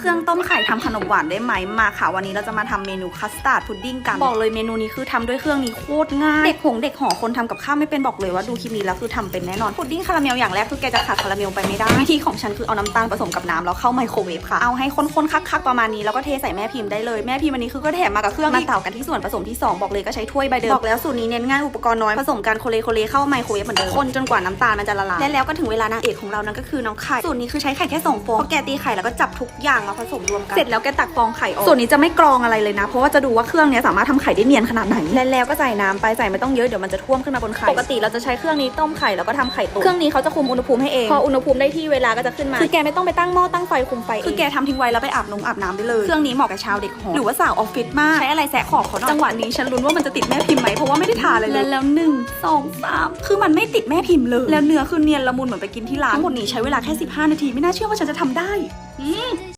เครื่องต้มไข่ทำขนมหวานได้ไหมมาค่ะ วันนี้เราจะมาทำเมนูคัสตาร์ดพุดดิ้งกัน บอกเลยเมนูนี้คือทำด้วยเครื่องนี้โคตรง่าย เด็กหงเด็กหอคนทำกับข้าวไม่เป็นบอกเลยว่าดูคลิปนี้แล้วคือทำเป็นแน่นอน พุดดิ้งคาราเมลอย่างแรกคือแกจะขาดคาราเมลไปไม่ได้วิธีของฉันคือเอาน้ำตาลผสมกับน้ำแล้วเข้าไมโครเวฟค่ะ เอาให้ข้นๆคักๆประมาณนี้แล้วก็เทใส่แม่พิมพ์ได้เลยแม่พิมพ์อันนี้คือก็แถมมากับเครื่องมาเต่ากันที่ส่วนผสมที่สองบอกเลยก็ใช้ถ้วยใบเดิมบอกแล้วสูตรนี้เน้นง่ายอุปกรณ์น้อยผสมกันโคเลโคเลเข้าไมโครเวฟเหมือนเดิมคนจนกว่าน้ำตาลมันจะละลายและแล้วก็ถึงเวลานางเอกของเรานั่นก็คือน้องไข่สูตรนี้คือใช้ไข่แค่สองฟองพอแกตีไข่แล้วก็จับทุกอย่างมาผสมรวมกัน เสร็จแล้วแกตักฟองไข่ออก ส่วนนี้จะไม่กรองอะไรเลยนะ เพราะว่าจะดูว่าเครื่องเนี้ยสามารถทำไข่ได้เนียนขนาดไหน และแล้วก็ใส่น้ำไปใส่ไม่ต้องเยอะเดี๋ยวมันจะท่วมขึ้นมาบนไข่ ปกติเราจะใช้เครื่องนี้ต้มไข่แล้วก็ทำไข่ตุ๋น เครื่องนี้เขาจะคุมอุณหภูมิให้เอง พออุณหภูมิได้ที่เวลาก็จะขึ้นมา คือแกไม่ต้องไปตั้งหม้อตั้งไฟคุมไฟ คือแกทำทิ้งไว้แล้วไปอาบนงอาบน้ำได้เลย เครื่องนี้เหมาะกับชาวเด็กหอหรือว่าสาวออฟฟิศมาก ใช้อะไรแสะขอบเขาหน่อยจังหวะนี้ฉันลุ้นว่ามันจะติดแม่พิมพ์ไหมเพราะว่าไม่ได้ทาเลยแล้วแล้วหนึ่งสองสามคือมันไม่ติดแม่พิมพ์เลย แล้วเนื้อคือเนียนละมุนเหมือนไปกินที่ร้านทั้งหมดนี้ใช้เวลาแค่ 15 นาทีไม่น่าเชื่อว่าฉันจะทำได้